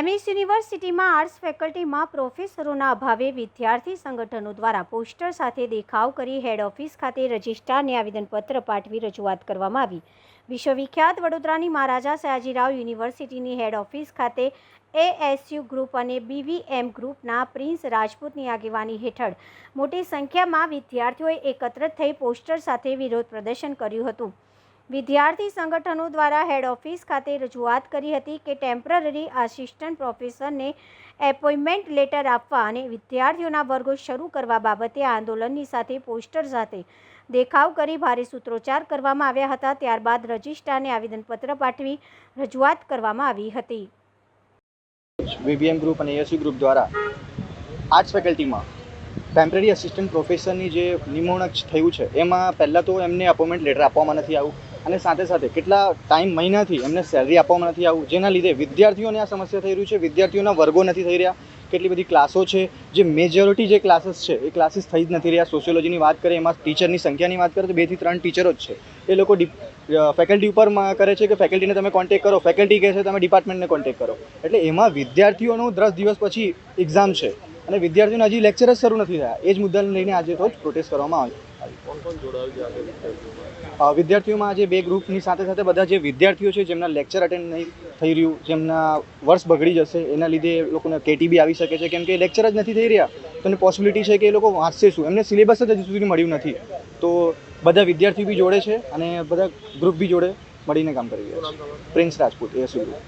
MS યુનિવર્સિટીમાં arts ફેકલ્ટીમાં પ્રોફેસરોના અભાવે વિદ્યાર્થી સંગઠનો દ્વારા પોસ્ટર સાથે દેખાવ કરી હેડ ઓફિસ ખાતે રજિસ્ટ્રારને આવેદનપત્ર પાઠવી રજૂઆત કરવામાં આવી. વિશ્વવિખ્યાત વડોદરાની મહારાજા સયાજીરાવ યુનિવર્સિટીની હેડ ઓફિસ ખાતે એએસયુ ગ્રુપ અને બીવીએમ ગ્રુપના પ્રિન્સ રાજપૂતની આગેવાની હેઠળ મોટી સંખ્યામાં વિદ્યાર્થીઓએ એકત્રિત થઈ પોસ્ટર સાથે વિરોધ પ્રદર્શન કર્યું હતું. વિદ્યાર્થી સંગઠનો દ્વારા હેડ ઓફિસ ખાતે રજૂઆત કરી હતી કે ટેમ્પરરી આસિસ્ટન્ટ પ્રોફેસરને એપોઇન્ટમેન્ટ લેટર આપવા અને વિદ્યાર્થીઓના વર્ગો શરૂ કરવા બાબતે આંદોલનની સાથે પોસ્ટર સાથે દેખાવ કરી ભારે સૂત્રોચ્ચાર કરવામાં આવ્યા હતા. ત્યારબાદ રજિસ્ટ્રારને આવેદનપત્ર પાઠવી રજૂઆત કરવામાં આવી હતી. વીબીએમ ગ્રુપ અને એએસયુ ગ્રુપ દ્વારા આર્ટ્સ ફેકલ્ટીમાં ટેમ્પરરી અસિસ્ટન્ટ પ્રોફેસરની જે નિમણૂક થયું છે, એમાં પહેલાં તો એમને અપોઇન્ટમેન્ટ લેટર આપવામાં નથી આવ્યું. અને સાથે સાથે કેટલા ટાઈમ મહિનાથી એમને સેલરી આપવામાં નથી આવું જેના લીધે વિદ્યાર્થીઓને આ સમસ્યા થઈ રહી છે વિદ્યાર્થીઓના વર્ગો નથી થઈ રહ્યા કેટલી બધી ક્લાસો છે જે મેજોરિટી જે ક્લાસીસ છે એ ક્લાસીસ થઈ જ નથી રહ્યા. સોશિયોલોજીની વાત કરીએ એમાં ટીચરની સંખ્યાની વાત કરીએ તો બેથી ત્રણ ટીચરો જ છે. એ લોકો ફેકલ્ટી ઉપર કરે છે કે ફેકલ્ટીને તમે કોન્ટેક કરો ફેકલ્ટી કહે છે તમે ડિપાર્ટમેન્ટને કોન્ટેક કરો. એટલે એમાં વિદ્યાર્થીઓનું દસ દિવસ પછી એક્ઝામ છે. અને વિદ્યાર્થીઓને હજી લેક્ચર જ શરૂ નથી થયા. એ જ મુદ્દાને લઈને આજે રોજ પ્રોટેસ્ટ કરવામાં આવી અ, વિદ્યાર્થીઓમાં આજે બે ગ્રુપની સાથે સાથે બધા જે વિદ્યાર્થીઓ છે, જેમના લેક્ચર અટેન્ડ નહીં થઈ રહ્યું, જેમના વર્ષ બગડી જશે, એના લીધે એ લોકોને કેટીબી આવી શકે છે. કેમ કે લેક્ચર જ નથી થઈ રહ્યા. તો એને પોસિબિલિટી છે કે એ લોકો વાંચશે શું? એમને સિલેબસ જ હજી સુધી મળ્યું નથી. તો બધા વિદ્યાર્થીઓ બી જોડે છે અને બધા ગ્રુપ બી જોડે મળીને કામ કરી રહ્યા છે. Prince Rajput SU group